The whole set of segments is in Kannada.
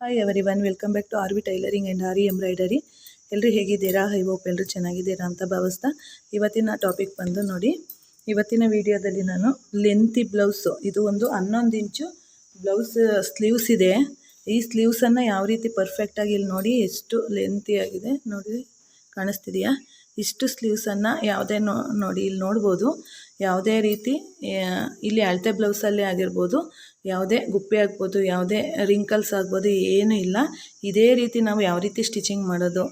Hi everyone welcome back to R V tailoring and aari embroidery ಎಲ್ಲರೂ ಹೇಗಿದ್ದೀರಾ? ಐ ಹೋಪ್ ಎಲ್ಲರೂ ಚೆನ್ನಾಗಿದ್ದೀರಾ ಅಂತ ಭಾವಿಸ್ತಾ ಇವತ್ತಿನ ಟಾಪಿಕ್ ಬಂದು ನೋಡಿ. ಇವತ್ತಿನ ವಿಡಿಯೋದಲ್ಲಿ ನಾನು ಲೆಂತಿ ಬ್ಲೌಸು ಇದು ಒಂದು ಹನ್ನೊಂದು ಇಂಚು ಬ್ಲೌಸ್ ಸ್ಲೀವ್ಸ್ ಇದೆ. ಈ ಸ್ಲೀವ್ಸನ್ನು ಯಾವ ರೀತಿ ಪರ್ಫೆಕ್ಟಾಗಿ ಇಲ್ಲಿ ನೋಡಿ ಎಷ್ಟು ಲೆಂತಿ ಆಗಿದೆ ನೋಡಿ ಕಾಣಿಸ್ತಿದೆಯಾ? ಇಷ್ಟು ಸ್ಲೀವ್ಸನ್ನು ಯಾವುದೇ ನೋಡಿ ಇಲ್ಲಿ ನೋಡ್ಬೋದು. ಯಾವುದೇ ರೀತಿ ಇಲ್ಲಿ ಅಳತೆ ಬ್ಲೌಸಲ್ಲೇ ಆಗಿರ್ಬೋದು. ಯಾವುದೇ ಗುಪ್ಪೆ ಆಗ್ಬೋದು, ಯಾವುದೇ ರಿಂಕಲ್ಸ್ ಆಗ್ಬೋದು, ಏನೂ ಇಲ್ಲ. ಇದೇ ರೀತಿ ನಾವು ಯಾವ ರೀತಿ ಸ್ಟಿಚಿಂಗ್ ಮಾಡೋದು,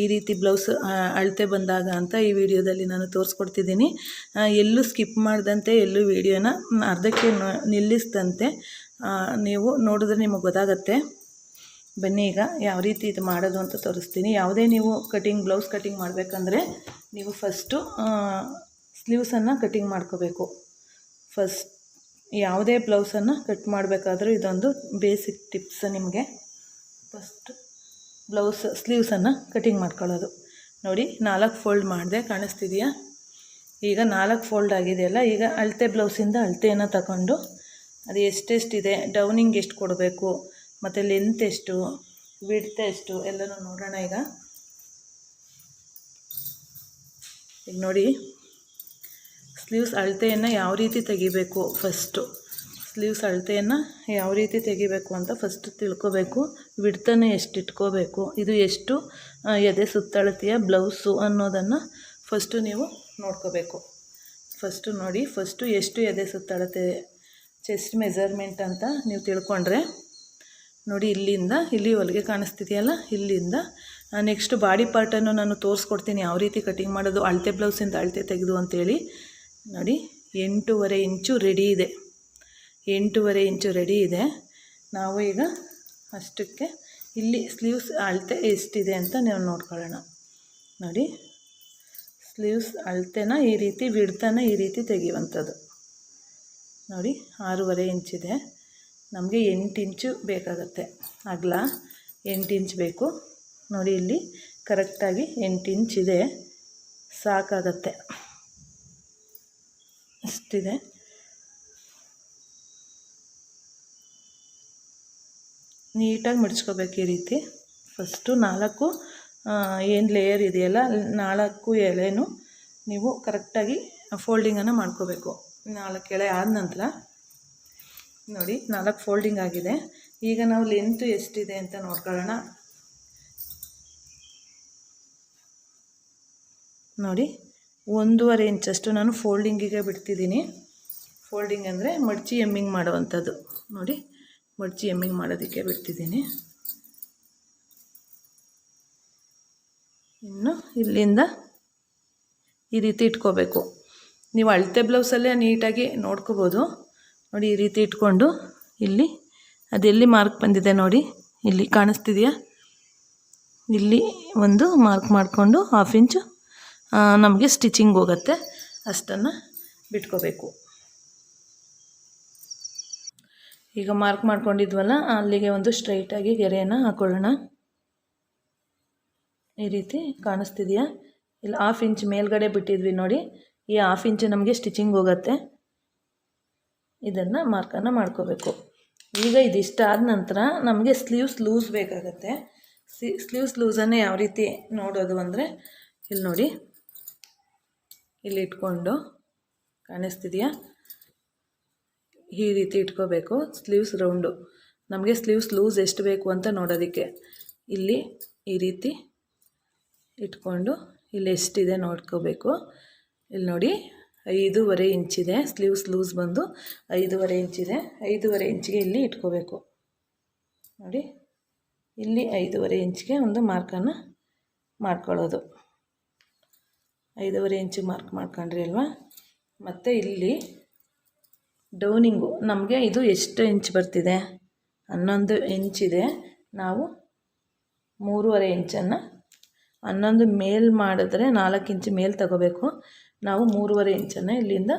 ಈ ರೀತಿ ಬ್ಲೌಸ್ ಅಳತೆ ಬಂದಾಗ ಅಂತ ಈ ವಿಡಿಯೋದಲ್ಲಿ ನಾನು ತೋರಿಸ್ಕೊಡ್ತಿದ್ದೀನಿ. ಎಲ್ಲೂ ಸ್ಕಿಪ್ ಮಾಡಿದಂತೆ, ಎಲ್ಲೂ ವಿಡಿಯೋನ ಅರ್ಧಕ್ಕೆ ನಿಲ್ಲಿಸ್ದಂತೆ ನೀವು ನೋಡಿದ್ರೆ ನಿಮಗೆ ಗೊತ್ತಾಗತ್ತೆ. ಬನ್ನಿ ಈಗ ಯಾವ ರೀತಿ ಇದು ಮಾಡೋದು ಅಂತ ತೋರಿಸ್ತೀನಿ. ಯಾವುದೇ ನೀವು ಕಟಿಂಗ್ ಬ್ಲೌಸ್ ಕಟಿಂಗ್ ಮಾಡಬೇಕಂದ್ರೆ ನೀವು ಫಸ್ಟು ಸ್ಲೀವ್ಸನ್ನು ಕಟಿಂಗ್ ಮಾಡ್ಕೋಬೇಕು. ಫಸ್ಟ್ ಯಾವುದೇ ಬ್ಲೌಸನ್ನು ಕಟ್ ಮಾಡಬೇಕಾದ್ರೂ ಇದೊಂದು ಬೇಸಿಕ್ ಟಿಪ್ಸ್ ನಿಮಗೆ. ಫಸ್ಟ್ ಬ್ಲೌಸ್ ಸ್ಲೀವ್ಸನ್ನು ಕಟಿಂಗ್ ಮಾಡ್ಕೊಳ್ಳೋದು. ನೋಡಿ, ನಾಲ್ಕು ಫೋಲ್ಡ್ ಮಾಡಿದೆ, ಕಾಣಿಸ್ತಿದೆಯಾ? ಈಗ ನಾಲ್ಕು ಫೋಲ್ಡ್ ಆಗಿದೆಯಲ್ಲ ಈಗ ಅಳತೆ ಬ್ಲೌಸಿಂದ ಅಳತೆಯನ್ನು ತಗೊಂಡು ಅದು ಎಷ್ಟೆಷ್ಟಿದೆ, ಡೌನಿಂಗ್ ಎಷ್ಟು ಕೊಡಬೇಕು, ಮತ್ತು ಲೆಂತ್ ಎಷ್ಟು ವಿಡ್ತ್ ಎಷ್ಟು, ಎಲ್ಲನೂ ನೋಡೋಣ ಈಗ. ಈಗ ನೋಡಿ ಸ್ಲೀವ್ಸ್ ಅಳತೆಯನ್ನು ಯಾವ ರೀತಿ ತೆಗಿಬೇಕು ಫಸ್ಟು ಸ್ಲೀವ್ಸ್ ಅಳತೆಯನ್ನು ಯಾವ ರೀತಿ ತೆಗಿಬೇಕು ಅಂತ ಫಸ್ಟ್ ತಿಳ್ಕೋಬೇಕು. ವಿಡ್ತನ್ನು ಎಷ್ಟು ಇಟ್ಕೋಬೇಕು? ಇದು ಎಷ್ಟು ಎದೆ ಸುತ್ತಳತೆಯ ಬ್ಲೌಸು ಅನ್ನೋದನ್ನು ಫಸ್ಟು ನೀವು ನೋಡ್ಕೋಬೇಕು. ಫಸ್ಟು ನೋಡಿ ಫಸ್ಟು ಎಷ್ಟು ಎದೆ ಸುತ್ತಳತೆ ಚೆಸ್ಟ್ ಮೆಜರ್ಮೆಂಟ್ ಅಂತ ನೀವು ತಿಳ್ಕೊಂಡ್ರೆ, ನೋಡಿ ಇಲ್ಲಿಂದ, ಇಲ್ಲಿ ಹೊಲಿಗೆ ಕಾಣಿಸ್ತಿದೆಯಲ್ಲ, ಇಲ್ಲಿಂದ ನೆಕ್ಸ್ಟ್ ಬಾಡಿ ಪಾರ್ಟನ್ನು ನಾನು ತೋರಿಸ್ಕೊಡ್ತೀನಿ, ಯಾವ ರೀತಿ ಕಟಿಂಗ್ ಮಾಡೋದು, ಅಳತೆ ಬ್ಲೌಸಿಂದ ಅಳತೆ ತೆಗೆದು ಅಂತೇಳಿ. ನೋಡಿ, ಎಂಟೂವರೆ ಇಂಚು ರೆಡಿ ಇದೆ. ಎಂಟೂವರೆ ಇಂಚು ರೆಡಿ ಇದೆ. ನಾವು ಈಗ ಅಷ್ಟಕ್ಕೆ ಇಲ್ಲಿ ಸ್ಲೀವ್ಸ್ ಅಳತೆ ಎಷ್ಟಿದೆ ಅಂತ ನೀವು ನೋಡ್ಕೊಳ್ಳೋಣ. ನೋಡಿ, ಸ್ಲೀವ್ಸ್ ಅಳತೆನ ಈ ರೀತಿ ಬಿಡ್ತಾನೆ ಈ ರೀತಿ ತೆಗೆಯುವಂಥದ್ದು. ನೋಡಿ, ಆರೂವರೆ ಇಂಚಿದೆ ನಮಗೆ ಎಂಟು ಇಂಚು ಬೇಕಾಗತ್ತೆ. ಅಗಲ ಎಂಟು ಇಂಚ್ ಬೇಕು. ನೋಡಿ, ಇಲ್ಲಿ ಕರೆಕ್ಟಾಗಿ ಎಂಟು ಇಂಚಿದೆ ಸಾಕಾಗತ್ತೆ. ಅಷ್ಟಿದೆ. ನೀಟಾಗಿ ಮಡ್ಚ್ಕೋಬೇಕು ಈ ರೀತಿ. ಫಸ್ಟು ನಾಲ್ಕು ಏನು ಲೇಯರ್ ಇದೆಯಲ್ಲ, ನಾಲ್ಕು ಎಲೆನೂ ನೀವು ಕರೆಕ್ಟಾಗಿ ಫೋಲ್ಡಿಂಗನ್ನು ಮಾಡ್ಕೋಬೇಕು. ನಾಲ್ಕು ಎಳೆ ಆದ ನಂತರ ನೋಡಿ, ನಾಲ್ಕು ಫೋಲ್ಡಿಂಗ್ ಆಗಿದೆ. ಈಗ ನಾವು ಲೆಂತ್ ಎಷ್ಟಿದೆ ಅಂತ ನೋಡ್ಕೊಳ್ಳೋಣ. ನೋಡಿ ಒಂದೂವರೆ ಇಂಚಷ್ಟು ನಾನು ಫೋಲ್ಡಿಂಗಿಗೆ ಬಿಡ್ತಿದ್ದೀನಿ. ಫೋಲ್ಡಿಂಗ್ ಅಂದರೆ ಮಡ್ಚಿ ಎಮ್ಮಿಂಗ್ ಮಾಡುವಂಥದ್ದು. ನೋಡಿ, ಮಡ್ಚಿ ಎಮ್ಮಿಂಗ್ ಮಾಡೋದಕ್ಕೆ ಬಿಡ್ತಿದ್ದೀನಿ. ಇನ್ನು ಇಲ್ಲಿಂದ ಈ ರೀತಿ ಇಟ್ಕೋಬೇಕು. ನೀವು ಅಳತೆ ಬ್ಲೌಸಲ್ಲೇ ನೀಟಾಗಿ ನೋಡ್ಕೋಬೋದು. ನೋಡಿ, ಈ ರೀತಿ ಇಟ್ಕೊಂಡು ಇಲ್ಲಿ ಅದೆಲ್ಲಿ ಮಾರ್ಕ್ ಬಂದಿದೆ ನೋಡಿ, ಇಲ್ಲಿ ಕಾಣಿಸ್ತಿದೆಯಾ? ಇಲ್ಲಿ ಒಂದು ಮಾರ್ಕ್ ಮಾಡಿಕೊಂಡು ಹಾಫ್ ಇಂಚು ನಮಗೆ ಸ್ಟಿಚಿಂಗ್ ಹೋಗುತ್ತೆ. ಅಷ್ಟನ್ನು ಬಿಟ್ಕೋಬೇಕು. ಈಗ ಮಾರ್ಕ್ ಮಾಡ್ಕೊಂಡಿದ್ವಲ್ಲ, ಅಲ್ಲಿಗೆ ಒಂದು ಸ್ಟ್ರೈಟಾಗಿ ಗೆರೆಯನ್ನು ಹಾಕೊಳ್ಳೋಣ. ಈ ರೀತಿ ಕಾಣಿಸ್ತಿದೆಯಾ? ಇಲ್ಲಿ ಹಾಫ್ ಇಂಚ್ ಮೇಲ್ಗಡೆ ಬಿಟ್ಟಿದ್ವಿ ನೋಡಿ. ಈ ಹಾಫ್ ಇಂಚ್ ನಮಗೆ ಸ್ಟಿಚಿಂಗ್ ಹೋಗುತ್ತೆ. ಇದನ್ನು ಮಾರ್ಕನ್ನು ಮಾಡ್ಕೋಬೇಕು. ಈಗ ಇದಿಷ್ಟಾದ ನಂತರ ನಮಗೆ ಸ್ಲೀವ್ಸ್ ಲೂಸ್ ಬೇಕಾಗತ್ತೆ. ಸ್ಲೀವ್ಸ್ ಲೂಸನ್ನು ಯಾವ ರೀತಿ ನೋಡೋದು ಅಂದರೆ, ಇಲ್ಲಿ ನೋಡಿ. ಇಲ್ಲಿ ಇಟ್ಕೊಂಡು ಕಾಣಿಸ್ತಿದೆಯಾ? ಈ ರೀತಿ ಇಟ್ಕೋಬೇಕು. Sleeves round. ನಮಗೆ ಸ್ಲೀವ್ಸ್ ಲೂಸ್ ಎಷ್ಟು ಬೇಕು ಅಂತ ನೋಡೋದಕ್ಕೆ. ಇಲ್ಲಿ ಈ ರೀತಿ ಇಟ್ಕೊಂಡು ಇಲ್ಲಿ ಎಷ್ಟಿದೆ ನೋಡ್ಕೋಬೇಕು. ಇಲ್ಲಿ ನೋಡಿ, ಐದೂವರೆ ಇಂಚಿದೆ. ಸ್ಲೀವ್ಸ್ ಲೂಸ್ ಬಂದು ಐದೂವರೆ ಇಂಚಿದೆ. ಐದೂವರೆ ಇಂಚಿಗೆ ಇಲ್ಲಿ ಇಟ್ಕೋಬೇಕು. ನೋಡಿ, ಇಲ್ಲಿ ಐದೂವರೆ ಇಂಚಿಗೆ ಒಂದು ಮಾರ್ಕನ್ನು ಮಾಡ್ಕೊಳ್ಳೋದು. ಐದೂವರೆ ಇಂಚು ಮಾರ್ಕ್ ಮಾಡ್ಕೊಂಡ್ರಿ ಅಲ್ವಾ? ಮತ್ತು ಇಲ್ಲಿ ಡೌನಿಂಗು. ನಮಗೆ ಇದು ಎಷ್ಟು ಇಂಚ್ ಬರ್ತಿದೆ? ಹನ್ನೊಂದು ಇಂಚಿದೆ ನಾವು ಮೂರುವರೆ ಇಂಚನ್ನು ಹನ್ನೊಂದು ಮೇಲ್ ಮಾಡಿದ್ರೆ ನಾಲ್ಕು ಇಂಚು ಮೇಲ್ ತಗೋಬೇಕು. ನಾವು ಮೂರುವರೆ ಇಂಚನ್ನು ಇಲ್ಲಿಂದ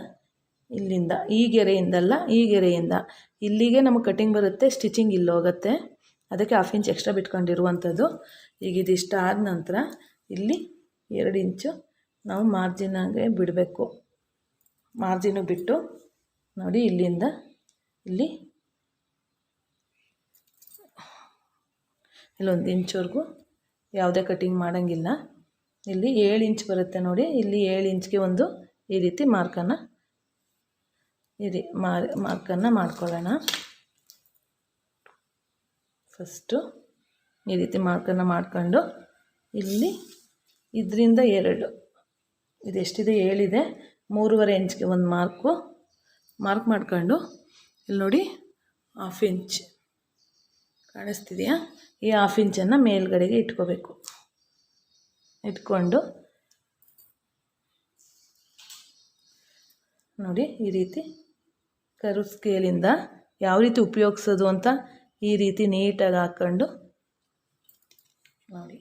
ಇಲ್ಲಿಂದ, ಈ ಗೆರೆಯಿಂದಲ್ಲ, ಈ ಗೆರೆಯಿಂದ. ಇಲ್ಲಿಗೆ ನಮಗೆ ಕಟಿಂಗ್ ಬರುತ್ತೆ, ಸ್ಟಿಚಿಂಗ್ ಇಲ್ಲಿ ಹೋಗುತ್ತೆ. ಅದಕ್ಕೆ ಹಾಫ್ ಇಂಚ್ ಎಕ್ಸ್ಟ್ರಾ ಬಿಟ್ಕೊಂಡಿರುವಂಥದ್ದು. ಈಗ ಇದಿಷ್ಟ ಆದ ನಂತರ ಇಲ್ಲಿ ಎರಡು ಇಂಚು ನಾವು ಮಾರ್ಜಿನ್ ಹಾಗೆ ಬಿಡಬೇಕು. ಮಾರ್ಜಿನು ಬಿಟ್ಟು ನೋಡಿ ಇಲ್ಲಿಂದ ಇಲ್ಲಿ ಇಲ್ಲೊಂದು ಇಂಚ್ವರೆಗೂ ಯಾವುದೇ ಕಟಿಂಗ್ ಮಾಡೋಂಗಿಲ್ಲ. ಇಲ್ಲಿ ಏಳು ಇಂಚ್ ಬರುತ್ತೆ ನೋಡಿ, ಇಲ್ಲಿ ಏಳು ಇಂಚ್ಗೆ ಒಂದು ಈ ರೀತಿ ಮಾರ್ಕನ್ನು ಈ ರೀ ಮಾರ್ ಮಾರ್ಕನ್ನು ಮಾಡ್ಕೊಳ್ಳೋಣ. ಫಸ್ಟು ಈ ರೀತಿ ಮಾರ್ಕನ್ನು ಮಾಡ್ಕೊಂಡು ಇಲ್ಲಿ ಇದರಿಂದ ಎರಡು. ಇದೆಷ್ಟಿದೆ ಏಳಿದೆ. ಮೂರುವರೆ ಇಂಚ್ಗೆ ಒಂದು ಮಾರ್ಕು. ಮಾರ್ಕ್ ಮಾಡ್ಕೊಂಡು ಇಲ್ಲಿ ನೋಡಿ ಹಾಫ್ ಇಂಚ್ ಕಾಣಿಸ್ತಿದೆಯಾ? ಈ ಹಾಫ್ ಇಂಚನ್ನು ಮೇಲ್ಗಡೆಗೆ ಇಟ್ಕೋಬೇಕು. ಇಟ್ಕೊಂಡು ನೋಡಿ ಈ ರೀತಿ ಕರು ಸ್ಕೇಲಿಂದ ಯಾವ ರೀತಿ ಉಪಯೋಗಿಸೋದು ಅಂತ ಈ ರೀತಿ ನೀಟಾಗಿ ಹಾಕ್ಕೊಂಡು ನೋಡಿ.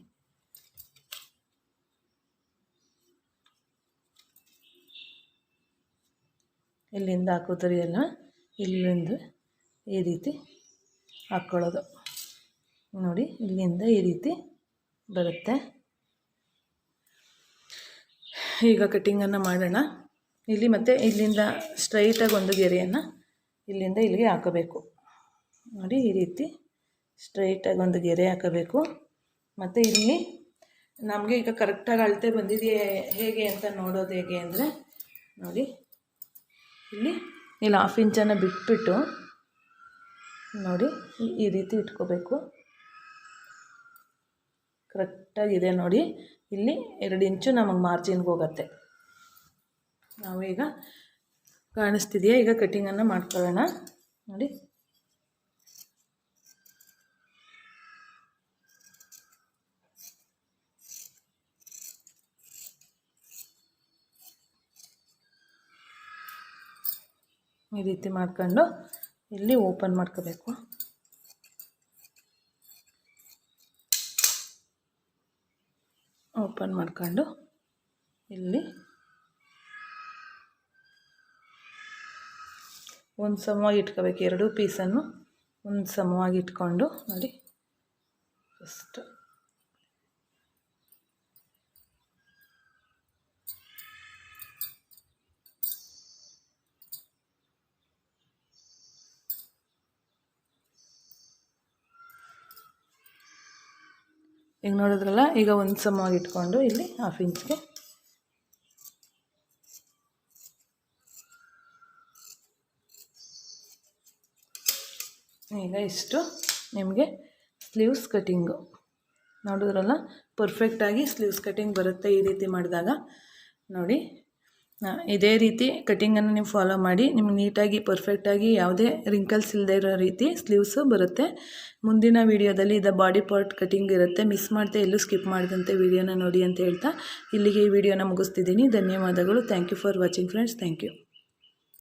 ಇಲ್ಲಿಂದ ಹಾಕೋದ್ರಿ ಎಲ್ಲ ಇಲ್ಲಿಂದ ಈ ರೀತಿ ಹಾಕ್ಕೊಳ್ಳೋದು ನೋಡಿ, ಇಲ್ಲಿಂದ ಈ ರೀತಿ ಬರುತ್ತೆ. ಈಗ ಕಟ್ಟಿಂಗನ್ನು ಮಾಡೋಣ. ಇಲ್ಲಿ ಮತ್ತೆ ಇಲ್ಲಿಂದ ಸ್ಟ್ರೈಟಾಗಿ ಒಂದು ಗೆರೆಯನ್ನು ಇಲ್ಲಿಂದ ಇಲ್ಲಿಗೆ ಹಾಕಬೇಕು. ನೋಡಿ, ಈ ರೀತಿ ಸ್ಟ್ರೈಟಾಗಿ ಒಂದು ಗೆರೆ ಹಾಕಬೇಕು. ಮತ್ತು ಇಲ್ಲಿ ನಮಗೆ ಈಗ ಕರೆಕ್ಟಾಗಿ ಅಳತೆ ಬಂದಿದೆಯೇ ಹೇಗೆ ಅಂತ ನೋಡೋದು ಹೇಗೆ ಅಂದರೆ, ನೋಡಿ ಇಲ್ಲಿ ಇಲ್ಲಿ ಹಾಫ್ ಇಂಚನ್ನು ಬಿಟ್ಬಿಟ್ಟು ನೋಡಿ, ಈ ರೀತಿ ಇಟ್ಕೋಬೇಕು. ಕರೆಕ್ಟಾಗಿದೆ ನೋಡಿ. ಇಲ್ಲಿ ಎರಡು ಇಂಚು ನಮಗೆ ಮಾರ್ಜಿನ್ಗೆ ಹೋಗುತ್ತೆ. ನಾವೀಗ ಕಾಣಿಸ್ತಿದೆಯಾ? ಈಗ ಕಟ್ಟಿಂಗನ್ನು ಮಾಡ್ಕೊಳ್ಳೋಣ. ನೋಡಿ. ಈ ರೀತಿ ಮಾಡ್ಕೊಂಡು ಇಲ್ಲಿ ಓಪನ್ ಮಾಡ್ಕೋಬೇಕು. ಓಪನ್ ಮಾಡ್ಕೊಂಡು ಇಲ್ಲಿ ಒಂದು ಸಮವಾಗಿ ಇಟ್ಕೋಬೇಕು, ಎರಡು ಪೀಸನ್ನು ಒಂದು ಸಮವಾಗಿ ಇಟ್ಕೊಂಡು ನೋಡಿ. ಫಸ್ಟ್ ಈಗ ನೋಡಿದ್ರಲ್ಲ, ಈಗ ಒಂದು ಸಮವಾಗಿ ಇಟ್ಕೊಂಡು ಇಲ್ಲಿ ಹಾಫ್ ಇಂಚ್ಗೆ ಈಗ ಇಷ್ಟು ನಿಮಗೆ ಸ್ಲೀವ್ಸ್ ಕಟ್ಟಿಂಗು ನೋಡಿದ್ರಲ್ಲ ಪರ್ಫೆಕ್ಟಾಗಿ ಸ್ಲೀವ್ಸ್ ಕಟ್ಟಿಂಗ್ ಬರುತ್ತೆ ಈ ರೀತಿ ಮಾಡಿದಾಗ. ನೋಡಿ ಇದೇ ರೀತಿ ಕಟ್ಟಿಂಗನ್ನು ನೀವು ಫಾಲೋ ಮಾಡಿ, ನಿಮ್ಗೆ ನೀಟಾಗಿ ಪರ್ಫೆಕ್ಟಾಗಿ ಯಾವುದೇ ರಿಂಕಲ್ಸ್ ಇಲ್ಲದೆ ಇರೋ ರೀತಿ ಸ್ಲೀವ್ಸು ಬರುತ್ತೆ. ಮುಂದಿನ ವೀಡಿಯೋದಲ್ಲಿ ಇದು ಬಾಡಿ ಪಾರ್ಟ್ ಕಟಿಂಗ್ ಇರುತ್ತೆ. ಮಿಸ್ ಮಾಡಿದೆ ಎಲ್ಲೂ ಸ್ಕಿಪ್ ಮಾಡಿದಂತೆ ವೀಡಿಯೋನ ನೋಡಿ ಅಂತ ಹೇಳ್ತಾ ಇಲ್ಲಿಗೆ ಈ ವಿಡಿಯೋನ ಮುಗಿಸ್ತಿದ್ದೀನಿ. ಧನ್ಯವಾದಗಳು. Thank you for watching friends thank you